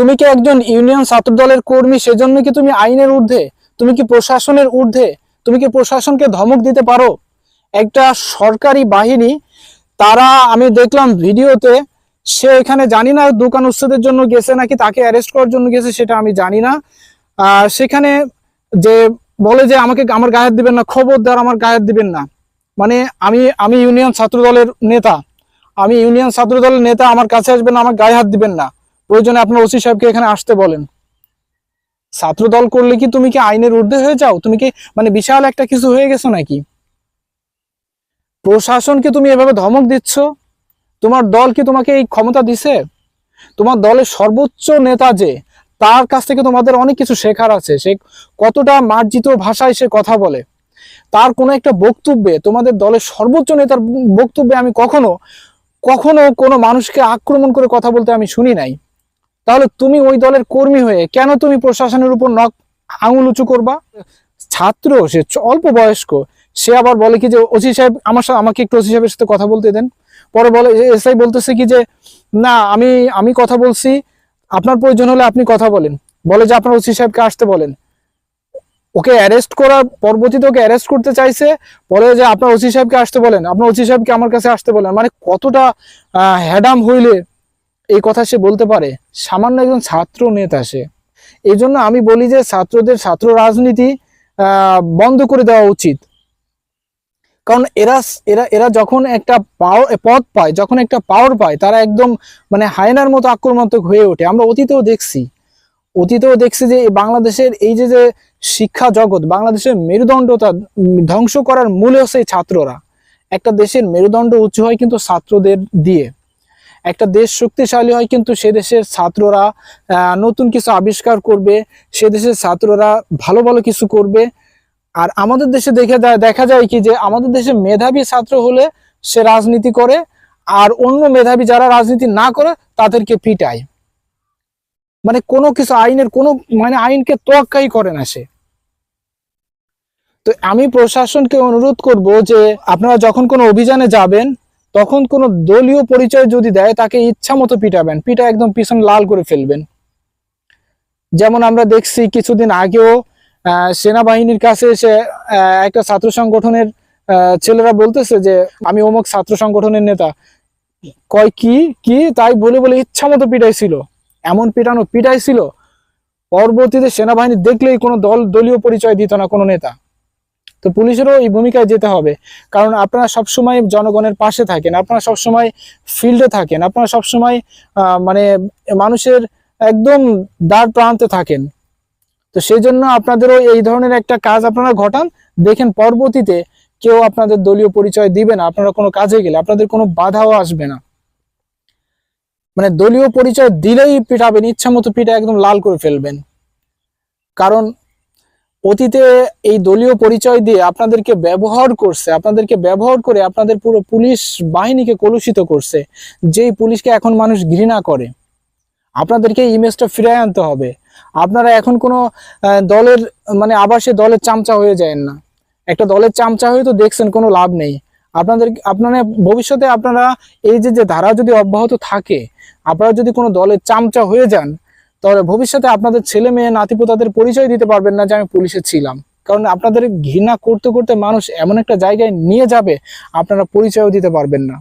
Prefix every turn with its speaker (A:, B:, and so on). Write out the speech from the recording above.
A: তুমি কি একজন ইউনিয়ন ছাত্র দলের কর্মী? সেজন্য কি তুমি আইনের ঊর্ধ্বে? তুমি কি প্রশাসনের ঊর্ধ্বে? তুমি কি প্রশাসনকে ধমক দিতে পারো? একটা সরকারি বাহিনী, তারা আমি দেখলাম ভিডিওতে, সে এখানে জানি না দোকান উচ্ছেদের জন্য গেছে নাকি, তাকে অ্যারেস্ট করার জন্য গেছে সেটা আমি জানি না। সেখানে যে বলে যে আমাকে আমার গায়ে দিবেন না, খবরদার আমার গায়ে দিবেন না। মানে আমি আমি ইউনিয়ন ছাত্র দলের নেতা। আমি ইউনিয়ন ছাত্র দলের নেতা, আমার কাছে আসবেন, আমার গায়ে হাত দিবেন না। প্রয়োজনে আপনার ওসি সাহেবকে এখানে আসতে বলেন। ছাত্র দল করলে কি তুমি কি আইনের ঊর্ধ্বে হয়ে যাও? তুমি কি মানে বিশাল একটা কিছু হয়ে গেছো নাকি? প্রশাসনকে তুমি এভাবে ধমক দিচ্ছ? তোমার দল কি তোমাকে এই ক্ষমতা দিছে? তোমার দলের সর্বোচ্চ নেতা যে, তার কাছ থেকে তোমাদের অনেক কিছু শেখার আছে। সে কতটা মার্জিত ভাষায় সে কথা বলে। তার কোনো একটা বক্তব্যে, তোমাদের দলের সর্বোচ্চ নেতার বক্তব্যে আমি কখনো কখনো কোনো মানুষকে আক্রমণ করে কথা বলতে আমি শুনি নাই। তাহলে তুমি ওই দলের কর্মী হয়ে কেন তুমি প্রশাসনের উপর নখ আঙুল উঁচু করবা? ছাত্র, সে অল্প বয়স্ক, সে আবার বলে কি যে, ওসি সাহেব আমার সাথে আমাকে একটু ওসি সাহেবের সাথে কথা বলতে দেন। পরে বলে এসআই বলতেছে কি যে, না, আমি আমি কথা বলছি, আপনার প্রয়োজন হলে আপনি কথা বলেন। বলে যে, আপনার ওসি সাহেবকে আসতে বলেন। ওকে অ্যারেস্ট করার পরবর্তীতে ওকে অ্যারেস্ট করতে চাইছে, বলে যে, আপনার ওসি সাহেবকে আসতে বলেন, আপনার ওসি সাহেবকে আমার কাছে আসতে বলেন। মানে কতটা হ্যাডাম হইলে এই কথা সে বলতে পারে। সামান্য একজন ছাত্র নেতা সে। এই জন্য আমি বলি যে ছাত্রদের ছাত্র রাজনীতি বন্ধ করে দেওয়া উচিত। কারণ এরা এরা এরা যখন একটা পদ পায় যখন একটা পাওয়ার পায় তারা একদম মানে হায়নার মতো আক্রমণাত্মক হয়ে ওঠে। আমরা অতীতেও দেখছি। অতীতেও দেখছি যে বাংলাদেশের এই যে যে শিক্ষা জগৎ বাংলাদেশের মেরুদণ্ডতা উম, ধ্বংস করার মূলে হচ্ছে ছাত্ররা। একটা দেশের মেরুদণ্ড উঁচু হয় কিন্তু ছাত্রদের দিয়ে। একটা দেশ শক্তিশালী হয়, কিন্তু সে দেশের ছাত্ররা নতুন কিছু আবিষ্কার করবে, সে দেশের ছাত্ররা ভালো ভালো কিছু করবে। আর আমাদের দেশে দেখে দেখা যায় কি যে আমাদের দেশে মেধাবী ছাত্র হলে সে রাজনীতি করে, আর অন্য মেধাবী যারা রাজনীতি না করে, তাদেরকে পিটায়। মানে কোনো কিছু আইনের কোনো মানে আইনকে তোয়াক্কাই করে না সে। তো আমি প্রশাসনকে অনুরোধ করব যে, আপনারা যখন কোনো অভিযানে যাবেন তখন কোনো দলীয় পরিচয় যদি দেয়, তাকে ইচ্ছা মতো পিটাবেন। পিটা একদম পিছন লাল করে ফেলবেন। যেমন আমরা দেখছি কিছুদিন আগেও সেনাবাহিনীর কাছে এসে একটা ছাত্র সংগঠনের ছেলেরা বলতেছে যে, আমি অমুক ছাত্র সংগঠনের নেতা। কয়, কি? কি? তাই বলে বলে ইচ্ছা মতো পিটাইছিল। এমন পিটানো পিটাইছিল। পরবর্তীতে সেনাবাহিনী দেখলেই কোনো দল দলীয় পরিচয় দিত না কোনো নেতা। তো পুলিশেরও এই ভূমিকায় যেতে হবে। কারণ আপনারা সবসময় জনগণের পাশে থাকেন, আপনারা সবসময় ফিল্ডে থাকেন, আপনারা সবসময় মানে মানুষের একদম দ্বার প্রান্তে থাকেন। তো সেই জন্য আপনাদেরও এই ধরনের একটা কাজ আপনারা ঘটান, দেখেন পরবর্তীতে কেউ আপনাদের দলীয় পরিচয় দিবে না, আপনারা কোনো কাজে গেলে আপনাদের কোনো বাধাও আসবে না। মানে দলীয় পরিচয় দিলেই পিটাবেন ইচ্ছা মতো পিঠা একদম লাল করে ফেলবেন। কারণ অতীতে এই দলীয় পরিচয় দিয়ে আপনাদেরকে ব্যবহার করছে, আপনাদেরকে ব্যবহার করে আপনাদের পুরো পুলিশ বাহিনীকে কলুষিত করছে, যেই পুলিশকে এখন মানুষ ঘৃণা করে। আপনাদেরকে ইমেজটা ফিরিয়ে আনতে হবে। আপনারা এখন কোনো দলের মানে আবার সে দলের চামচা হয়ে যায় না। একটা দলের চামচা হয়ে তো দেখছেন, কোনো লাভ নেই। আপনাদের, আপনারা ভবিষ্যতে আপনারা এই যে যে ধারা যদি অব্যাহত থাকে, আপনারা যদি কোনো দলের চামচা হয়ে যান তাহলে ভবিষ্যতে আপনাদের ছেলে মেয়ে নাতিপোতাদের পরিচয় দিতে পারবেন না যে আমি পুলিশে ছিলাম। কারণ আপনাদের ঘৃণা করতে করতে মানুষ এমন একটা জায়গায় নিয়ে যাবে, আপনারা পরিচয়ও দিতে পারবেন না।